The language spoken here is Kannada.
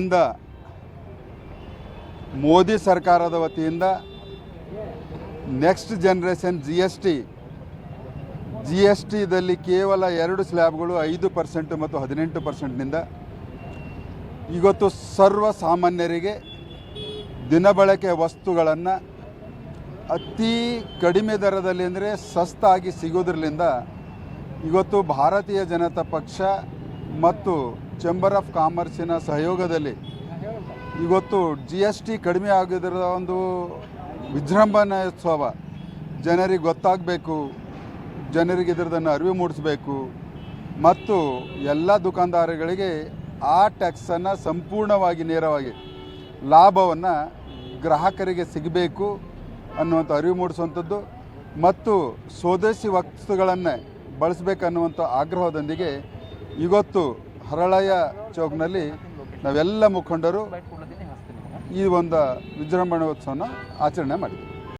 ಇಂದಿನಿಂದ ಮೋದಿ ಸರ್ಕಾರದ ವತಿಯಿಂದ next generation G S T G S ಟಿದಲ್ಲಿ ಕೇವಲ ಎರಡು ಸ್ಲ್ಯಾಬ್ಗಳು ಐದು ಪರ್ಸೆಂಟ್ ಮತ್ತು ಹದಿನೆಂಟು ಪರ್ಸೆಂಟ್ನಿಂದ. ಇವತ್ತು ಸರ್ವ ಸಾಮಾನ್ಯರಿಗೆ ದಿನಬಳಕೆ ವಸ್ತುಗಳನ್ನು ಅತಿ ಕಡಿಮೆ ದರದಲ್ಲಿ ಅಂದರೆ ಸಸ್ತಾಗಿ ಸಿಗೋದ್ರಲ್ಲಿಂದ ಇವತ್ತು ಭಾರತೀಯ ಜನತಾ ಪಕ್ಷ ಮತ್ತು ಚೇಂಬರ್ ಆಫ್ ಕಾಮರ್ಸಿನ ಸಹಯೋಗದಲ್ಲಿ ಇವತ್ತು ಜಿ ಎಸ್ ಟಿ ಕಡಿಮೆ ಆಗಿದ್ರ ಒಂದು ವಿಜೃಂಭಣೋತ್ಸವ ಜನರಿಗೆ ಗೊತ್ತಾಗಬೇಕು, ಜನರಿಗೆ ಇದರದನ್ನು ಅರಿವು ಮೂಡಿಸಬೇಕು ಮತ್ತು ಎಲ್ಲ ದುಕಾನ್ದಾರಗಳಿಗೆ ಆ ಟ್ಯಾಕ್ಸನ್ನು ಸಂಪೂರ್ಣವಾಗಿ ನೇರವಾಗಿ ಲಾಭವನ್ನು ಗ್ರಾಹಕರಿಗೆ ಸಿಗಬೇಕು ಅನ್ನುವಂಥ ಅರಿವು ಮೂಡಿಸುವಂಥದ್ದು ಮತ್ತು ಸ್ವದೇಶಿ ವಸ್ತುಗಳನ್ನೇ ಬಳಸಬೇಕನ್ನುವಂಥ ಆಗ್ರಹದೊಂದಿಗೆ ಇವತ್ತು ಹರಳಯ ಚೌಕ್ನಲ್ಲಿ ನಾವೆಲ್ಲ ಮುಖಂಡರು ಈ ಒಂದು ವಿಜೃಂಭಣೋತ್ಸವನ ಆಚರಣೆ ಮಾಡಿದ್ವಿ.